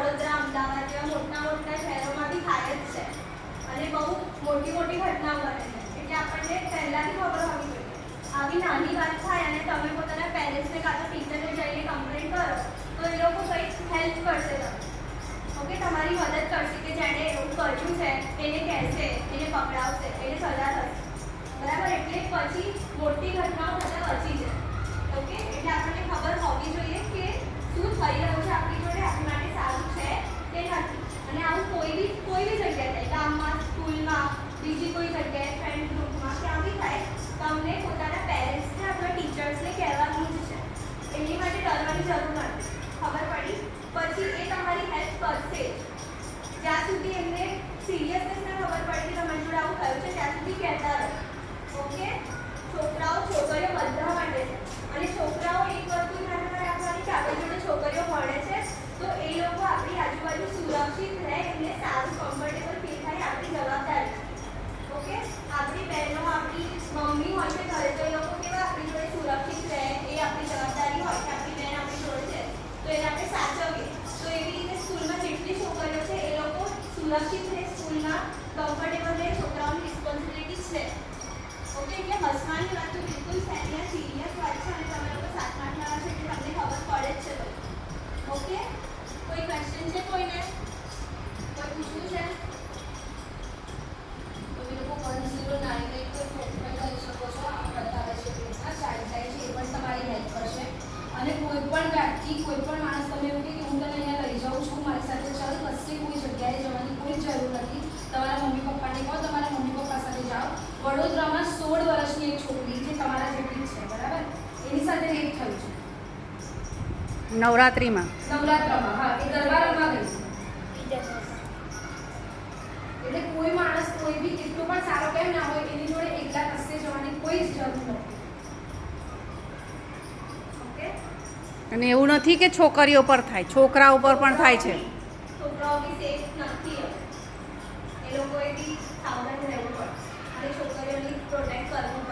વડોદરા, અમદાવાદ જેવા મોટા મોટા શહેરોમાં બી થાય જ છે. અને બહુ મોટી મોટી ઘટનાઓ બને છે. એટલે આપણને પહેલાંથી ખબર હોવી જોઈએ. આવી નાની વાત થાય અને તમે પોતાના પેરેન્ટ્સને કાં તો ટીચરને જઈને કમ્પ્લેન કરો, તો એ લોકો કંઈક હેલ્પ કરશે તમને. ઓકે તમારી મદદ કરશે કે જેણે એવું કર્યું છે, એને કહેશે, એને પકડાવશે, એને સજા થશે. બરાબર? એટલે પછી મોટી ઘટનાઓ થતાં બચી જાય. ઓકે એટલે આપણને ખબર હોવી જોઈએ કે શું થઈ રહ્યું છે આપણી જોડે આપણી માટે સારું છે કે નથી અને આવું કોઈ બી કોઈ બી જગ્યાએ થાય ગામમાં સ્કૂલમાં બીજી કોઈ જગ્યાએ ફ્રેન્ડ ગ્રુપમાં ક્યાં બી થાય તમને પોતાના પેરેન્ટ્સને અથવા ટીચર્સને કહેવાનું જ છે એની માટે ડરવાની જરૂર નથી ખબર પડી પછી એ તમારી હેલ્પ કરશે જ જ્યાં સુધી એમને સિરિયસનેસને ખબર પડી કે તમારી જોડે આવું થયું છે ત્યાં સુધી કહેતા રહો ઓકે છોકરાઓ છોકરીઓ બધા માટે છે અને છોકરાઓ એક વસ્તુ ધ્યાનમાં રાખવાની કે આપણી જોડે છોકરીઓ ભણે છે તો એ લોકો આપણી આજુબાજુ સુરક્ષિત રહે એમને સારું કમ્ફર્ટેબલ ફીલ થાય આપણી જવાબદારી છે ઓકે આપણી બહેનો આપણી મમ્મી હોય છે ઘરે તો એ લોકો કેવા આપણી જોડે સુરક્ષિત રહે એ આપણી જવાબદારી હોય કે આપણી બહેન આપણી જોડે છે તો એને આપણે સાચવીએ તો એવી રીતે સ્કૂલમાં જેટલી છોકરીઓ છે એ લોકો સુરક્ષિત રહે સ્કૂલમાં કમ્ફર્ટેબલ રહે, છોકરાઓની રિસ્પોન્સિબિલિટી છે. ઓકે એટલે હસવાની વાત તો બિલકુલ સેની સિરિયસ વાત છે અને તમે લોકો સાતમા આઠમાં છે એટલે તમને ખબર પડે જ છે બધું. ઓકે કોઈ ક્વેશ્ચન છે કોઈને? કોઈ પૂછવું છે? તમે લોકો one zero nine eight phone કરી શકો છો. આ બતાવે છે આ ચાઇલ્ડ લાઈન છે, એ પણ તમારી હેલ્પ કરશે. અને કોઈ પણ વ્યક્તિ, કોઈ પણ માણસ તમે એવું કહે કે હું તને અહીંયા લઈ જાઉં છું મારી સાથે ચાલ કશે કોઈ જગ્યાએ જવાની કોઈ જરૂર નથી તમારા મમ્મી પપ્પાને કહો તમારા મમ્મી પપ્પા સાથે જાઓ વડોદરામાં સોળ વર્ષની એક છોકરી જે તમારા જેટલી જ છે બરાબર એની સાથે રેપ થયું છે નવરાત્રિમાં. નવરાત્રમાં હા એ ગરબા રમવા ગઈ એટલે કોઈ માણસ કોઈ બી કેટલો પણ સારો કેમ ના હોય એની જોડે એકલા કશે જવાની કોઈ જ જરૂર નથી. અને એવું નથી કે છોકરીઓ પર થાય છોકરા ઉપર પણ થાય છે. છોકરાઓ બી સેફ નથી એ લોકોએ બી સાવધાન રહેવું પડે. અને છોકરીઓની પ્રોટેક્ટ કરવું પડે